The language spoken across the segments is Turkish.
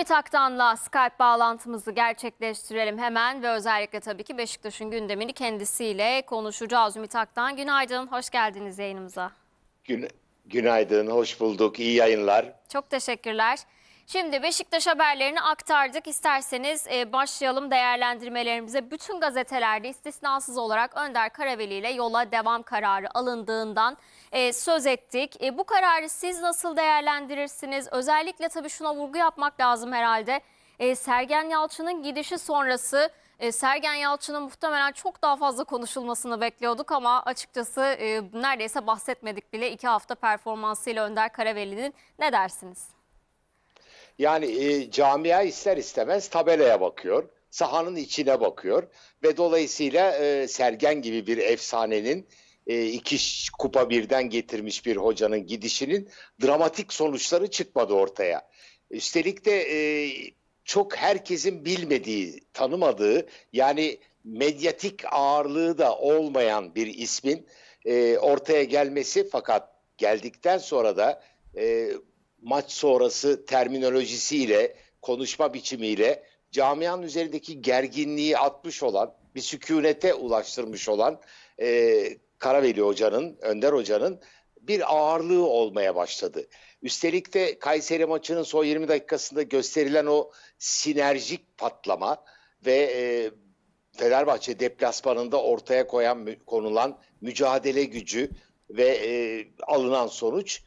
Ümit Aktan'la Skype bağlantımızı gerçekleştirelim hemen ve özellikle tabii ki Beşiktaş'ın gündemini kendisiyle konuşacağız. Ümit Aktan günaydın, hoş geldiniz yayınımıza. Gün, günaydın, hoş bulduk, iyi yayınlar. Çok teşekkürler. Şimdi Beşiktaş haberlerini aktardık. İsterseniz e, başlayalım değerlendirmelerimize. Bütün gazetelerde istisnasız olarak Önder Karaveli ile yola devam kararı alındığından e, söz ettik. E, bu kararı siz nasıl değerlendirirsiniz? Özellikle tabii şuna vurgu yapmak lazım herhalde. Sergen Yalçın'ın gidişi sonrası Sergen Yalçın'ın muhtemelen çok daha fazla konuşulmasını bekliyorduk ama açıkçası neredeyse bahsetmedik bile iki hafta performansıyla Önder Karaveli'nin. Ne dersiniz? Yani e, camia ister istemez tabelaya bakıyor, sahanın içine bakıyor ve dolayısıyla e, Sergen gibi bir efsanenin e, iki kupa birden getirmiş bir hocanın gidişinin dramatik sonuçları çıkmadı ortaya. Üstelik de e, çok herkesin bilmediği, tanımadığı yani medyatik ağırlığı da olmayan bir ismin e, ortaya gelmesi fakat geldikten sonra da e, maç sonrası terminolojisiyle, konuşma biçimiyle camianın üzerindeki gerginliği atmış olan, bir sükunete ulaştırmış olan e, Karaveli Hoca'nın, Önder Hoca'nın bir ağırlığı olmaya başladı. Üstelik de Kayseri maçının son 20 dakikasında gösterilen o sinerjik patlama ve e, Fenerbahçe deplasmanında ortaya koyan konulan mücadele gücü ve e, alınan sonuç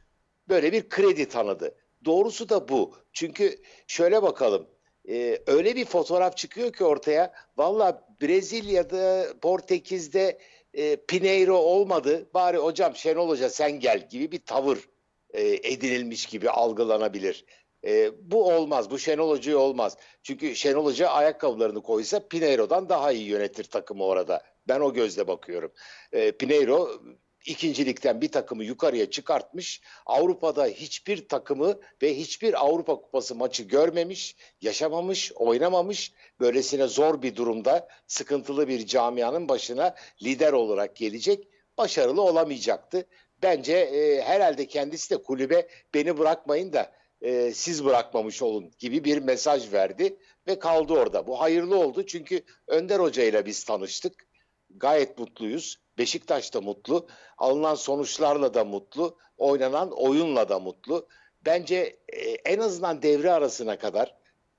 böyle bir kredi tanıdı. Doğrusu da bu. Çünkü şöyle bakalım. e, öyle bir fotoğraf çıkıyor ki ortaya. Valla Brezilya'da, Portekiz'de e, Pineiro olmadı. Bari hocam Şenol Hoca sen gel gibi bir tavır e, edinilmiş gibi algılanabilir. E, bu olmaz. Bu Şenol Hoca'ya olmaz. Çünkü Şenol Hoca ayakkabılarını koysa Pineiro'dan daha iyi yönetir takımı orada. Ben o gözle bakıyorum. E, Pineiro ikincilikten bir takımı yukarıya çıkartmış. Avrupa'da hiçbir takımı ve hiçbir Avrupa Kupası maçı görmemiş, yaşamamış, oynamamış. Böylesine zor bir durumda sıkıntılı bir camianın başına lider olarak gelecek. Başarılı olamayacaktı. Bence e, herhalde kendisi de kulübe beni bırakmayın da e, siz bırakmamış olun gibi bir mesaj verdi ve kaldı orada. Bu hayırlı oldu çünkü Önder Hoca ile biz tanıştık. Gayet mutluyuz. Beşiktaş da mutlu. Alınan sonuçlarla da mutlu. Oynanan oyunla da mutlu. Bence e, en azından devre arasına kadar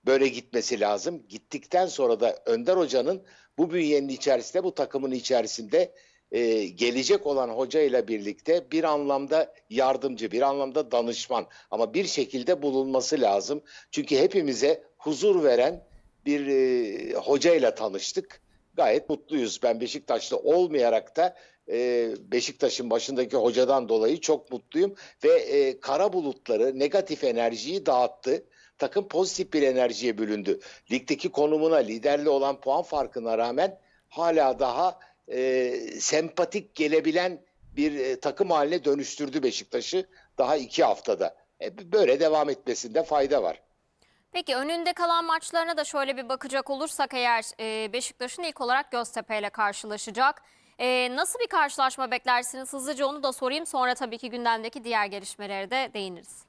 böyle gitmesi lazım. Gittikten sonra da Önder Hoca'nın bu bünyenin içerisinde, bu takımın içerisinde e, gelecek olan hoca ile birlikte bir anlamda yardımcı, bir anlamda danışman ama bir şekilde bulunması lazım. Çünkü hepimize huzur veren bir e, hoca ile tanıştık. Gayet mutluyuz. Ben Beşiktaşlı olmayarak da e, Beşiktaş'ın başındaki hocadan dolayı çok mutluyum ve e, kara bulutları, negatif enerjiyi dağıttı. Takım pozitif bir enerjiye büründü. Ligdeki konumuna, liderli olan puan farkına rağmen hala daha e, sempatik gelebilen bir e, takım haline dönüştürdü Beşiktaş'ı daha iki haftada. E, böyle devam etmesinde fayda var. Peki önünde kalan maçlarına da şöyle bir bakacak olursak eğer e, Beşiktaş'ın ilk olarak Göztepe ile karşılaşacak. E, nasıl bir karşılaşma beklersiniz? Hızlıca onu da sorayım. Sonra tabii ki gündemdeki diğer gelişmelere de değiniriz.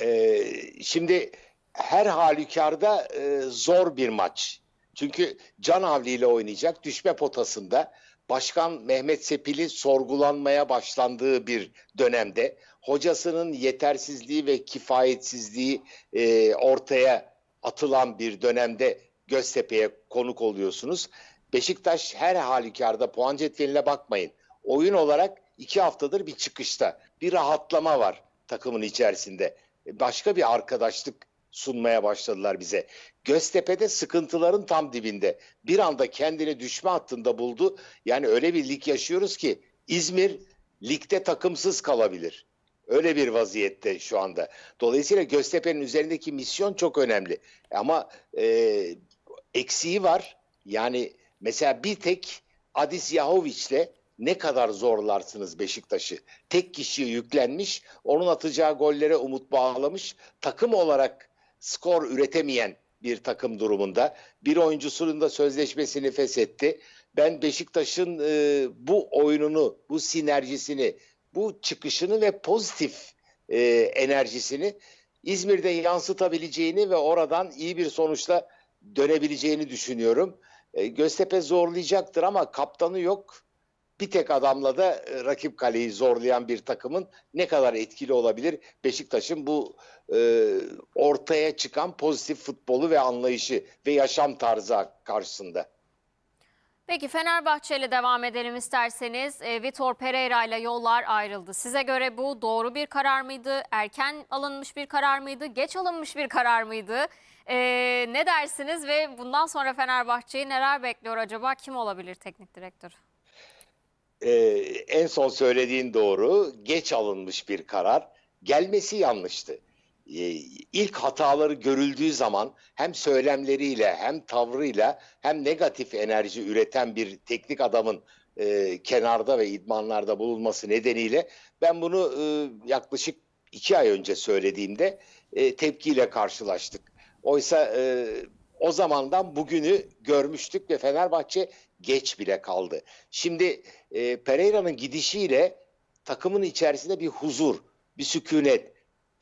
Ee, şimdi her halükarda e, zor bir maç. Çünkü Can Avli ile oynayacak düşme potasında Başkan Mehmet Sepil'i sorgulanmaya başlandığı bir dönemde hocasının yetersizliği ve kifayetsizliği e, ortaya atılan bir dönemde Göztepe'ye konuk oluyorsunuz. Beşiktaş her halükarda puan cetveline bakmayın. Oyun olarak iki haftadır bir çıkışta. Bir rahatlama var takımın içerisinde. Başka bir arkadaşlık sunmaya başladılar bize. Göztepe'de sıkıntıların tam dibinde. Bir anda kendini düşme hattında buldu. Yani öyle bir lig yaşıyoruz ki İzmir ligde takımsız kalabilir. Öyle bir vaziyette şu anda. Dolayısıyla Göztepe'nin üzerindeki misyon çok önemli. Ama e, eksiği var. Yani mesela bir tek Adis Yahovic'le ne kadar zorlarsınız Beşiktaş'ı. Tek kişiye yüklenmiş, onun atacağı gollere umut bağlamış. Takım olarak skor üretemeyen bir takım durumunda. Bir oyuncusunun da sözleşmesini feshetti. Ben Beşiktaş'ın e, bu oyununu, bu sinerjisini, bu çıkışını ve pozitif e, enerjisini İzmir'de yansıtabileceğini ve oradan iyi bir sonuçla dönebileceğini düşünüyorum. E, Göztepe zorlayacaktır ama kaptanı yok. Bir tek adamla da e, rakip kaleyi zorlayan bir takımın ne kadar etkili olabilir? Beşiktaş'ın bu e, ortaya çıkan pozitif futbolu ve anlayışı ve yaşam tarzı karşısında. Peki Fenerbahçe ile devam edelim isterseniz. E, Vitor Pereira ile yollar ayrıldı. Size göre bu doğru bir karar mıydı? Erken alınmış bir karar mıydı? Geç alınmış bir karar mıydı? E, ne dersiniz ve bundan sonra Fenerbahçe'yi neler bekliyor acaba? Kim olabilir teknik direktör? Ee, en son söylediğin doğru. Geç alınmış bir karar. Gelmesi yanlıştı. Ee, ilk hataları görüldüğü zaman hem söylemleriyle hem tavrıyla hem negatif enerji üreten bir teknik adamın e, kenarda ve idmanlarda bulunması nedeniyle ben bunu e, yaklaşık iki ay önce söylediğimde e, tepkiyle karşılaştık. Oysa e, o zamandan bugünü görmüştük ve Fenerbahçe geç bile kaldı. Şimdi e, Pereira'nın gidişiyle takımın içerisinde bir huzur, bir sükunet,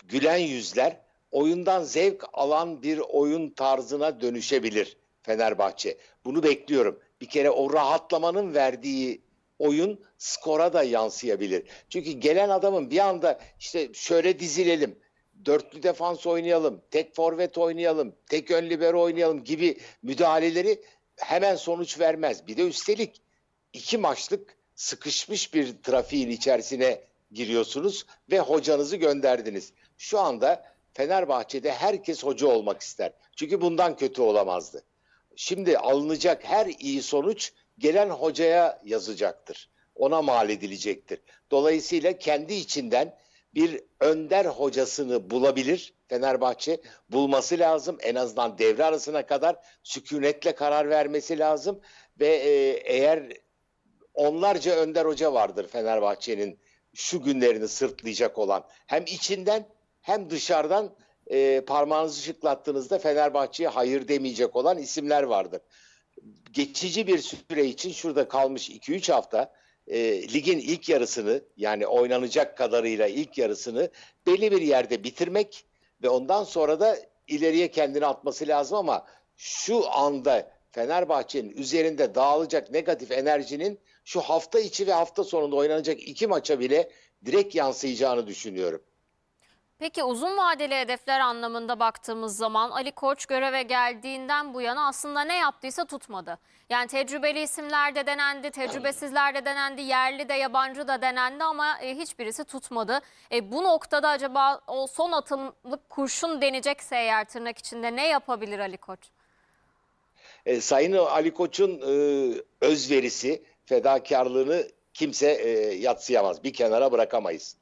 gülen yüzler, oyundan zevk alan bir oyun tarzına dönüşebilir Fenerbahçe. Bunu bekliyorum. Bir kere o rahatlamanın verdiği oyun skora da yansıyabilir. Çünkü gelen adamın bir anda işte şöyle dizilelim, dörtlü defans oynayalım, tek forvet oynayalım, tek ön libero oynayalım gibi müdahaleleri hemen sonuç vermez. Bir de üstelik iki maçlık sıkışmış bir trafiğin içerisine giriyorsunuz ve hocanızı gönderdiniz. Şu anda Fenerbahçe'de herkes hoca olmak ister. Çünkü bundan kötü olamazdı. Şimdi alınacak her iyi sonuç gelen hocaya yazacaktır. Ona mal edilecektir. Dolayısıyla kendi içinden bir önder hocasını bulabilir Fenerbahçe. Bulması lazım. En azından devre arasına kadar sükunetle karar vermesi lazım. Ve e, eğer onlarca önder hoca vardır Fenerbahçe'nin şu günlerini sırtlayacak olan. Hem içinden hem dışarıdan e, parmağınızı şıklattığınızda Fenerbahçe'ye hayır demeyecek olan isimler vardır. Geçici bir süre için şurada kalmış 2-3 hafta e, ligin ilk yarısını yani oynanacak kadarıyla ilk yarısını belli bir yerde bitirmek ve ondan sonra da ileriye kendini atması lazım ama şu anda Fenerbahçe'nin üzerinde dağılacak negatif enerjinin şu hafta içi ve hafta sonunda oynanacak iki maça bile direkt yansıyacağını düşünüyorum. Peki uzun vadeli hedefler anlamında baktığımız zaman Ali Koç göreve geldiğinden bu yana aslında ne yaptıysa tutmadı. Yani tecrübeli isimler de denendi, tecrübesizler de denendi, yerli de yabancı da denendi ama e, hiçbirisi tutmadı. E, bu noktada acaba o son atımlık kurşun denecekse eğer tırnak içinde ne yapabilir Ali Koç? E, Sayın Ali Koç'un e, özverisi, fedakarlığını kimse e, yatsıyamaz. Bir kenara bırakamayız.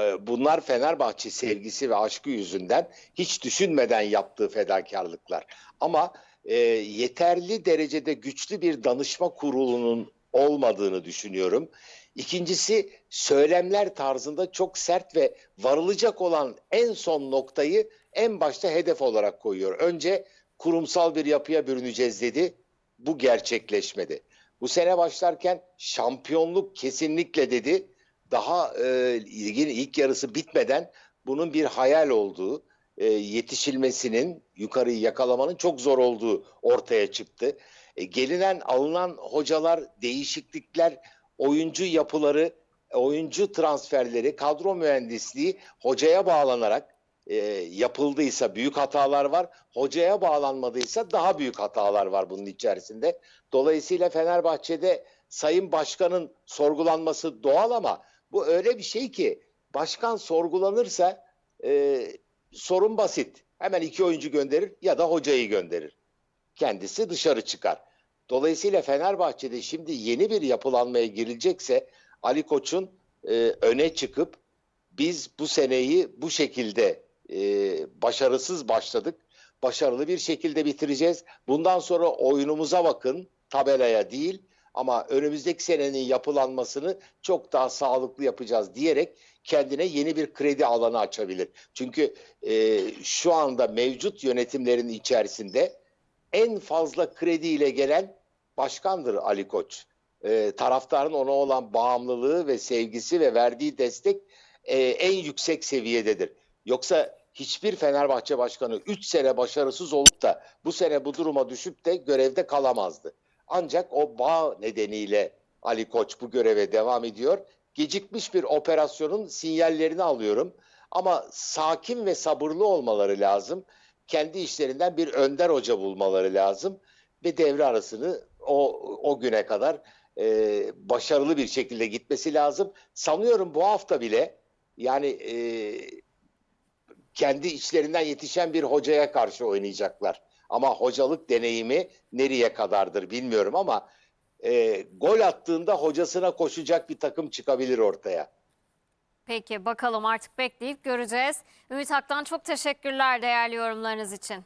E, bunlar Fenerbahçe sevgisi ve aşkı yüzünden hiç düşünmeden yaptığı fedakarlıklar. Ama e, yeterli derecede güçlü bir danışma kurulunun olmadığını düşünüyorum. İkincisi söylemler tarzında çok sert ve varılacak olan en son noktayı en başta hedef olarak koyuyor. Önce kurumsal bir yapıya bürüneceğiz dedi. Bu gerçekleşmedi. Bu sene başlarken şampiyonluk kesinlikle dedi. Daha e, ligin ilk yarısı bitmeden bunun bir hayal olduğu, e, yetişilmesinin, yukarıyı yakalamanın çok zor olduğu ortaya çıktı. E, gelinen alınan hocalar, değişiklikler, oyuncu yapıları, oyuncu transferleri, kadro mühendisliği hocaya bağlanarak e, yapıldıysa büyük hatalar var. Hocaya bağlanmadıysa daha büyük hatalar var bunun içerisinde. Dolayısıyla Fenerbahçe'de Sayın Başkan'ın sorgulanması doğal ama bu öyle bir şey ki başkan sorgulanırsa e, sorun basit. Hemen iki oyuncu gönderir ya da hocayı gönderir. Kendisi dışarı çıkar. Dolayısıyla Fenerbahçe'de şimdi yeni bir yapılanmaya girilecekse Ali Koç'un e, öne çıkıp biz bu seneyi bu şekilde e, başarısız başladık. Başarılı bir şekilde bitireceğiz. Bundan sonra oyunumuza bakın tabelaya değil ama önümüzdeki senenin yapılanmasını çok daha sağlıklı yapacağız diyerek kendine yeni bir kredi alanı açabilir. Çünkü e, şu anda mevcut yönetimlerin içerisinde en fazla krediyle gelen başkandır Ali Koç. E, taraftarın ona olan bağımlılığı ve sevgisi ve verdiği destek e, en yüksek seviyededir. Yoksa hiçbir Fenerbahçe başkanı 3 sene başarısız olup da bu sene bu duruma düşüp de görevde kalamazdı. Ancak o bağ nedeniyle Ali Koç bu göreve devam ediyor. Gecikmiş bir operasyonun sinyallerini alıyorum. Ama sakin ve sabırlı olmaları lazım. Kendi işlerinden bir önder hoca bulmaları lazım. Ve devre arasını o, o güne kadar e, başarılı bir şekilde gitmesi lazım. Sanıyorum bu hafta bile yani e, kendi içlerinden yetişen bir hocaya karşı oynayacaklar. Ama hocalık deneyimi nereye kadardır bilmiyorum ama e, gol attığında hocasına koşacak bir takım çıkabilir ortaya. Peki bakalım artık bekleyip göreceğiz. Ümit Aktan çok teşekkürler değerli yorumlarınız için.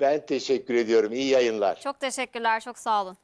Ben teşekkür ediyorum. İyi yayınlar. Çok teşekkürler, çok sağ olun.